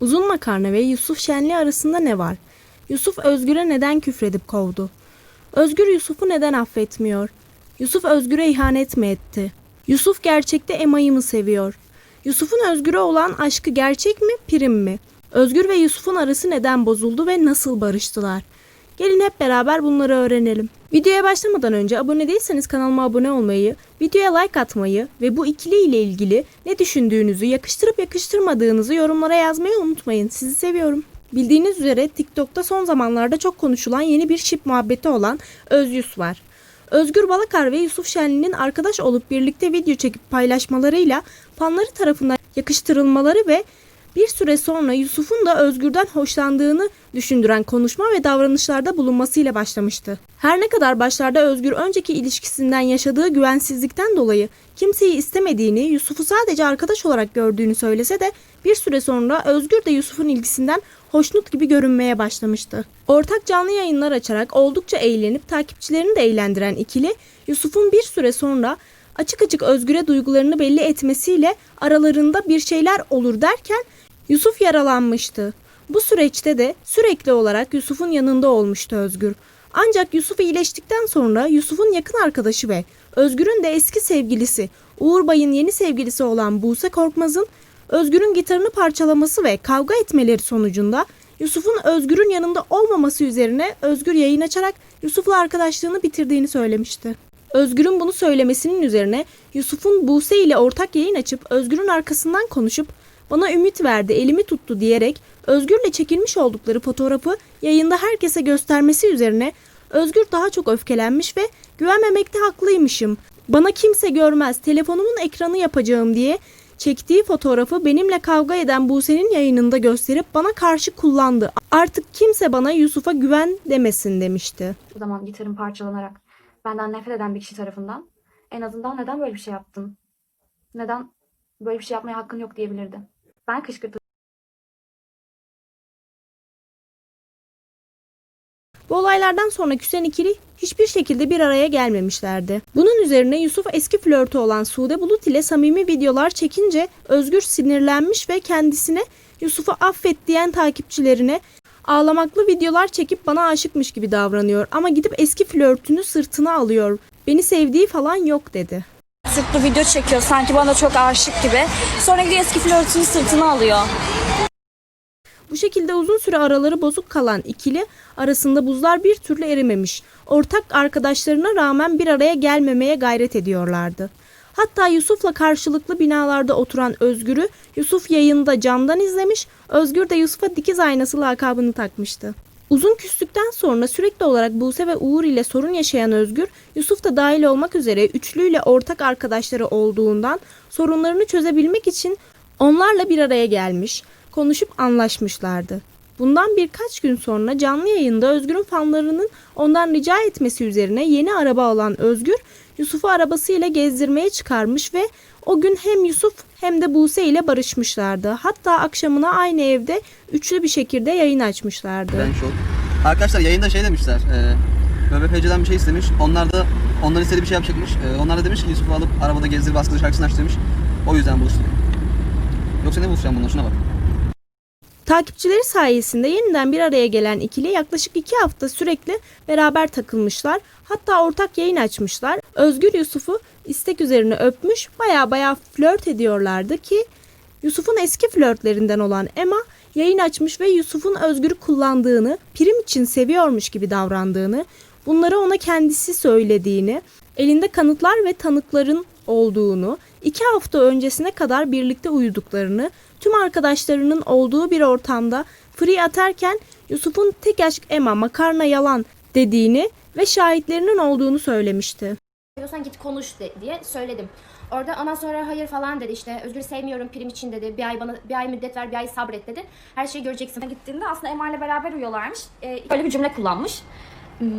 Uzun makarna ve Yusuf Şenli arasında ne var? Yusuf Özgür'e neden küfredip kovdu? Özgür Yusuf'u neden affetmiyor? Yusuf Özgür'e ihanet mi etti? Yusuf gerçekte Ema'yı mı seviyor? Yusuf'un Özgür'e olan aşkı gerçek mi, prim mi? Özgür ve Yusuf'un arası neden bozuldu ve nasıl barıştılar? Gelin hep beraber bunları öğrenelim. Videoya başlamadan önce abone değilseniz kanalıma abone olmayı, videoya like atmayı ve bu ikili ile ilgili ne düşündüğünüzü, yakıştırıp yakıştırmadığınızı yorumlara yazmayı unutmayın. Sizi seviyorum. Bildiğiniz üzere TikTok'ta son zamanlarda çok konuşulan yeni bir şip muhabbeti olan Özyus var. Özgür Balakar ve Yusuf Şenli'nin arkadaş olup birlikte video çekip paylaşmalarıyla fanları tarafından yakıştırılmaları ve bir süre sonra Yusuf'un da Özgür'den hoşlandığını düşündüren konuşma ve davranışlarda bulunmasıyla başlamıştı. Her ne kadar başlarda Özgür önceki ilişkisinden yaşadığı güvensizlikten dolayı kimseyi istemediğini, Yusuf'u sadece arkadaş olarak gördüğünü söylese de bir süre sonra Özgür de Yusuf'un ilgisinden hoşnut gibi görünmeye başlamıştı. Ortak canlı yayınlar açarak oldukça eğlenip takipçilerini de eğlendiren ikili, Yusuf'un bir süre sonra açık açık Özgür'e duygularını belli etmesiyle aralarında bir şeyler olur derken Yusuf yaralanmıştı. Bu süreçte de sürekli olarak Yusuf'un yanında olmuştu Özgür. Ancak Yusuf iyileştikten sonra Yusuf'un yakın arkadaşı ve Özgür'ün de eski sevgilisi Uğur Bay'ın yeni sevgilisi olan Buse Korkmaz'ın Özgür'ün gitarını parçalaması ve kavga etmeleri sonucunda Yusuf'un Özgür'ün yanında olmaması üzerine Özgür yayın açarak Yusuf'la arkadaşlığını bitirdiğini söylemişti. Özgür'ün bunu söylemesinin üzerine Yusuf'un Buse ile ortak yayın açıp Özgür'ün arkasından konuşup bana ümit verdi, elimi tuttu diyerek Özgür'le çekilmiş oldukları fotoğrafı yayında herkese göstermesi üzerine Özgür daha çok öfkelenmiş ve güvenmemekte haklıymışım. Bana kimse görmez, telefonumun ekranı yapacağım diye çektiği fotoğrafı benimle kavga eden Buse'nin yayınında gösterip bana karşı kullandı. Artık kimse bana Yusuf'a güven demesin demişti. o zaman gitarım parçalanarak benden nefret eden bir kişi tarafından en azından neden böyle bir şey yaptın? Neden böyle bir şey yapmaya hakkın yok diyebilirdi. Ben kışkırttım. Bu olaylardan sonra küsen ikili hiçbir şekilde bir araya gelmemişlerdi. Bunun üzerine Yusuf eski flörtü olan Sude Bulut ile samimi videolar çekince Özgür sinirlenmiş ve kendisine Yusuf'u affet diyen takipçilerine ağlamaklı videolar çekip bana aşıkmış gibi davranıyor ama gidip eski flörtünü sırtına alıyor. Beni sevdiği falan yok dedi. Sırtlı video çekiyor sanki bana çok aşık gibi. Sonra gidiyor eski flörtünü sırtına alıyor. Bu şekilde uzun süre araları bozuk kalan ikili arasında buzlar bir türlü erimemiş. Ortak arkadaşlarına rağmen bir araya gelmemeye gayret ediyorlardı. Hatta Yusuf'la karşılıklı binalarda oturan Özgür'ü Yusuf yayında camdan izlemiş, Özgür de Yusuf'a dikiz aynası lakabını takmıştı. Uzun küslükten sonra sürekli olarak Buse ve Uğur ile sorun yaşayan Özgür, Yusuf da dahil olmak üzere üçlüyle ortak arkadaşları olduğundan sorunlarını çözebilmek için onlarla bir araya gelmiş, konuşup anlaşmışlardı. Bundan birkaç gün sonra canlı yayında Özgür'ün fanlarının ondan rica etmesi üzerine yeni araba alan Özgür, Yusuf'u arabasıyla gezdirmeye çıkarmış ve o gün hem Yusuf hem de Buse ile barışmışlardı. Hatta akşamına aynı evde üçlü bir şekilde yayın açmışlardı. Ben şok. Arkadaşlar yayında şey demişler. E, BBPC'den bir şey istemiş. Onlar da onların istediği bir şey yapacakmış. E, onlar da demiş ki Yusuf'u alıp arabada gezdir baskılı şarkısını aç demiş. O yüzden buluştuk. Yoksa ne buluşacağım bununla şuna bak. Takipçileri sayesinde yeniden bir araya gelen ikili yaklaşık iki hafta sürekli beraber takılmışlar. Hatta ortak yayın açmışlar. Özgür Yusuf'u istek üzerine öpmüş baya baya flört ediyorlardı ki Yusuf'un eski flörtlerinden olan Emma yayın açmış ve Yusuf'un Özgür'ü kullandığını, prim için seviyormuş gibi davrandığını, bunları ona kendisi söylediğini, elinde kanıtlar ve tanıkların olduğunu, iki hafta öncesine kadar birlikte uyuduklarını, tüm arkadaşlarının olduğu bir ortamda free atarken Yusuf'un tek aşk Emma makarna yalan dediğini ve şahitlerinin olduğunu söylemişti. Diyorsan git konuş de, diye söyledim. Orada ondan sonra hayır falan dedi işte Özgür sevmiyorum prim için dedi. Bir ay bana bir ay müddet ver bir ay sabret dedi. Her şeyi göreceksin. Gittiğinde aslında Emel'le beraber uyuyorlarmış. Ee, böyle bir cümle kullanmış. Hmm,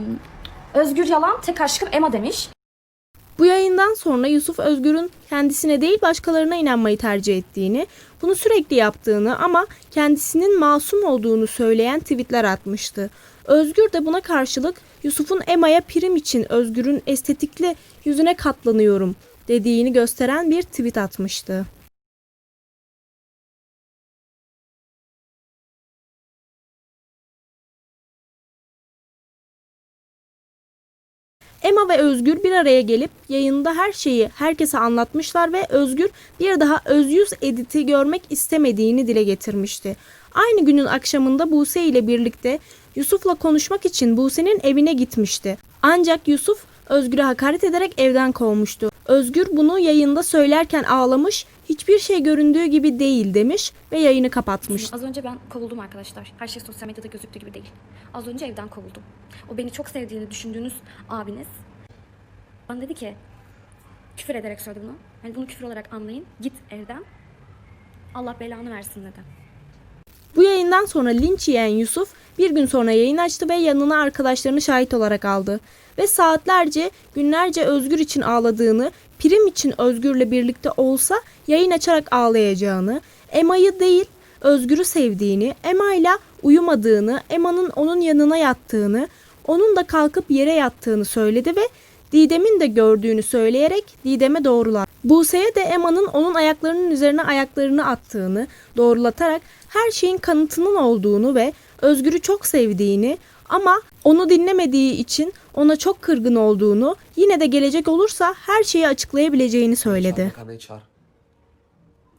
Özgür yalan, tek aşkım Emma demiş. Bu yayından sonra Yusuf Özgür'ün kendisine değil başkalarına inanmayı tercih ettiğini, bunu sürekli yaptığını ama kendisinin masum olduğunu söyleyen tweetler atmıştı. Özgür de buna karşılık Yusuf'un Emma'ya prim için Özgür'ün estetikli yüzüne katlanıyorum dediğini gösteren bir tweet atmıştı. Emma ve Özgür bir araya gelip yayında her şeyi herkese anlatmışlar ve Özgür bir daha Özyüz Edit'i görmek istemediğini dile getirmişti. Aynı günün akşamında Buse ile birlikte Yusuf'la konuşmak için Buse'nin evine gitmişti. Ancak Yusuf Özgür'e hakaret ederek evden kovmuştu. Özgür bunu yayında söylerken ağlamış, hiçbir şey göründüğü gibi değil demiş ve yayını kapatmış. Az önce ben kovuldum arkadaşlar. Her şey sosyal medyada gözüktüğü gibi değil. Az önce evden kovuldum. O beni çok sevdiğini düşündüğünüz abiniz bana dedi ki küfür ederek söyledi bunu. Hani bunu küfür olarak anlayın. Git evden. Allah belanı versin dedi. Bu yayından sonra linç yiyen Yusuf bir gün sonra yayın açtı ve yanına arkadaşlarını şahit olarak aldı. Ve saatlerce, günlerce Özgür için ağladığını, prim için Özgür'le birlikte olsa yayın açarak ağlayacağını, Emma'yı değil Özgür'ü sevdiğini, Emma'yla uyumadığını, Emma'nın onun yanına yattığını, onun da kalkıp yere yattığını söyledi ve Didem'in de gördüğünü söyleyerek Didem'e doğrular. Buse'ye de Emma'nın onun ayaklarının üzerine ayaklarını attığını doğrulatarak her şeyin kanıtının olduğunu ve Özgür'ü çok sevdiğini ama onu dinlemediği için ona çok kırgın olduğunu yine de gelecek olursa her şeyi açıklayabileceğini söyledi. Çağır.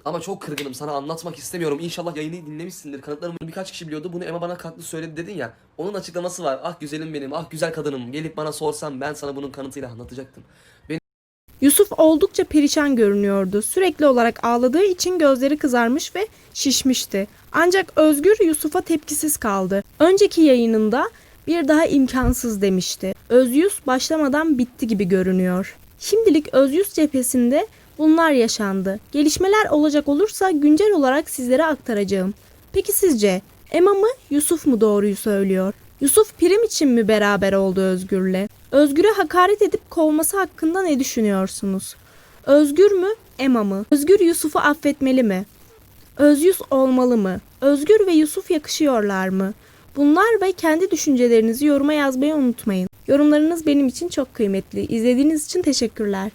Ama çok kırgınım sana anlatmak istemiyorum. İnşallah yayını dinlemişsindir. Kanıtlarımı birkaç kişi biliyordu. Bunu Emma bana kalktı söyledi dedin ya. Onun açıklaması var. Ah güzelim benim, ah güzel kadınım. Gelip bana sorsan ben sana bunun kanıtıyla anlatacaktım. Yusuf oldukça perişan görünüyordu. Sürekli olarak ağladığı için gözleri kızarmış ve şişmişti. Ancak Özgür Yusuf'a tepkisiz kaldı. Önceki yayınında bir daha imkansız demişti. Özyüz başlamadan bitti gibi görünüyor. Şimdilik Özyüz cephesinde bunlar yaşandı. Gelişmeler olacak olursa güncel olarak sizlere aktaracağım. Peki sizce Emma mı Yusuf mu doğruyu söylüyor? Yusuf prim için mi beraber oldu Özgür'le? Özgür'e hakaret edip kovması hakkında ne düşünüyorsunuz? Özgür mü, Emma mı? Özgür Yusuf'u affetmeli mi? Özyüz olmalı mı? Özgür ve Yusuf yakışıyorlar mı? Bunlar ve kendi düşüncelerinizi yoruma yazmayı unutmayın. Yorumlarınız benim için çok kıymetli. İzlediğiniz için teşekkürler.